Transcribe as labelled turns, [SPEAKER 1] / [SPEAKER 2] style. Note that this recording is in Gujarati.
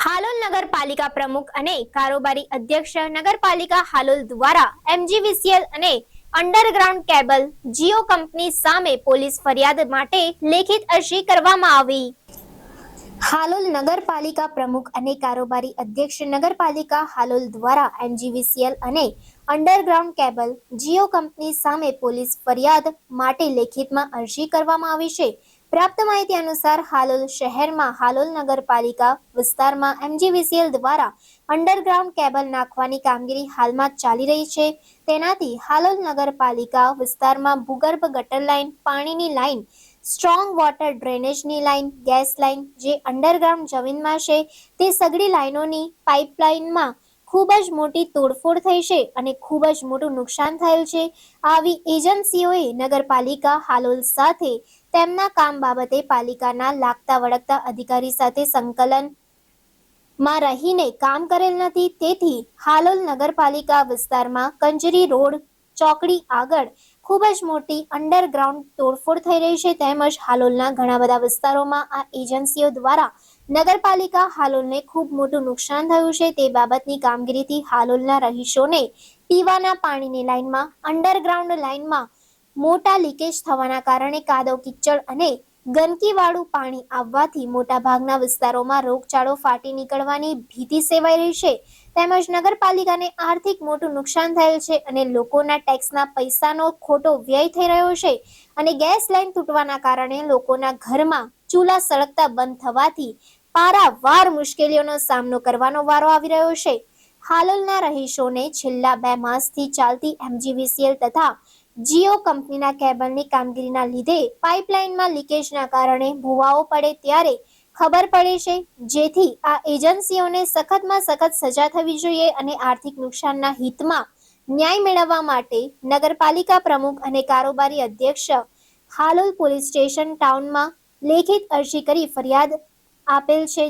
[SPEAKER 1] હાલોલ નગરપાલિકા પ્રમુખ અને કારોબારી અધ્યક્ષ નગરપાલિકા હાલોલ દ્વારા એમજીવીસીએલ અને અંડરગ્રાઉન્ડ કેબલ જીઓ કંપની સામે પોલીસ ફરિયાદ માટે લેખિત અરજી કરવામાં આવી. હાલોલ નગરપાલિકા પ્રમુખ અને કારોબારી અધ્યક્ષ નગરપાલિકા હાલોલ દ્વારા એમજીવીસીએલ અને અંડરગ્રાઉન્ડ કેબલ જીઓ કંપની સામે પોલીસ ફરિયાદ માટે લેખિતમાં અરજી કરવામાં આવી છે. પ્રાપ્ત માહિતી અનુસાર હાલોલ શહેરમાં, હાલોલ નગરપાલિકા વિસ્તારમાં એમજીવીસીએલ દ્વારા અંડરગ્રાઉન્ડ કેબલ નાખવાની કામગીરી હાલમાં ચાલી રહી છે. તેનાથી હાલોલ નગરપાલિકા વિસ્તારમાં ભૂગર્ભ ગટર લાઇન, પાણીની લાઇન, સ્ટ્રોંગ વોટર ડ્રેનેજની લાઇન, ગેસ લાઇન જે અંડરગ્રાઉન્ડ જમીનમાં છે તે સગડી લાઇનોની પાઇપલાઇનમાં ખૂબ જ મોટી તોડફોડ થઈ છે અને ખૂબ જ મોટું નુકસાન થયેલ છે. આવી એજન્સીઓએ નગરપાલિકા હાલોલ સાથે તેમના કામ બાબતે પાલિકાના લાગતા વળગતા અધિકારી સાથે સંકલનમાં રહીને કામ કરેલ નથી. તેથી હાલોલ નગરપાલિકા વિસ્તારમાં કંજરી રોડ ચોકડી આગળ ખૂબ જ મોટી અંડરગ્રાઉન્ડ તોડફોડ થઈ રહી છે. તેમજ હાલોલના ઘણા બધા વિસ્તારોમાં આ એજન્સીઓ દ્વારા નગરપાલિકા હાલોલને ખૂબ મોટું નુકસાન થયું છે. તે બાબતની કામગીરીથી હાલોલના રહીશોને પીવાના પાણીની લાઇનમાં અંડરગ્રાઉન્ડ લાઇનમાં મોટા લીકેજ થવાના કારણે કાદવ, કિચડ અને ગંદકીવાળું પાણી આવવાથી મોટાભાગના વિસ્તારોમાં રોગચાળો ફાટી નીકળવાની ભીતિ સેવાઈ રહી છે. તેમજ નગરપાલિકાને આર્થિક મોટું નુકસાન થયેલ છે અને લોકોના ટેક્સના પૈસાનો ખોટો વ્યય થઈ રહ્યો છે અને ગેસ લાઇન તૂટવાના કારણે લોકોના ઘરમાં ચૂલા સળગતા બંધ થવાથી પારાવાર મુશ્કેલીઓનો સામનો કરવાનો વારો આવી રહ્યો છે. હાલોલના રહીશોને છેલ્લા બે માસથી ચાલતી એમજીવીસીએલ તથા જીઓ કંપનીના કેબલની કામગીરીના લીધે પાઇપલાઇનમાં લીકેજના કારણે ભૂવાઓ પડે ત્યારે ખબર પડે છે, જેથી આ એજન્સીઓને સખતમાં સખત સજા થવી જોઈએ અને આર્થિક નુકસાનના હિતમાં ન્યાય મેળવવા માટે નગરપાલિકા પ્રમુખ અને કારોબારી અધ્યક્ષ હાલોલ પોલીસ સ્ટેશન ટાઉનમાં લેખિત અરજી કરી ફરિયાદ આપેલ છે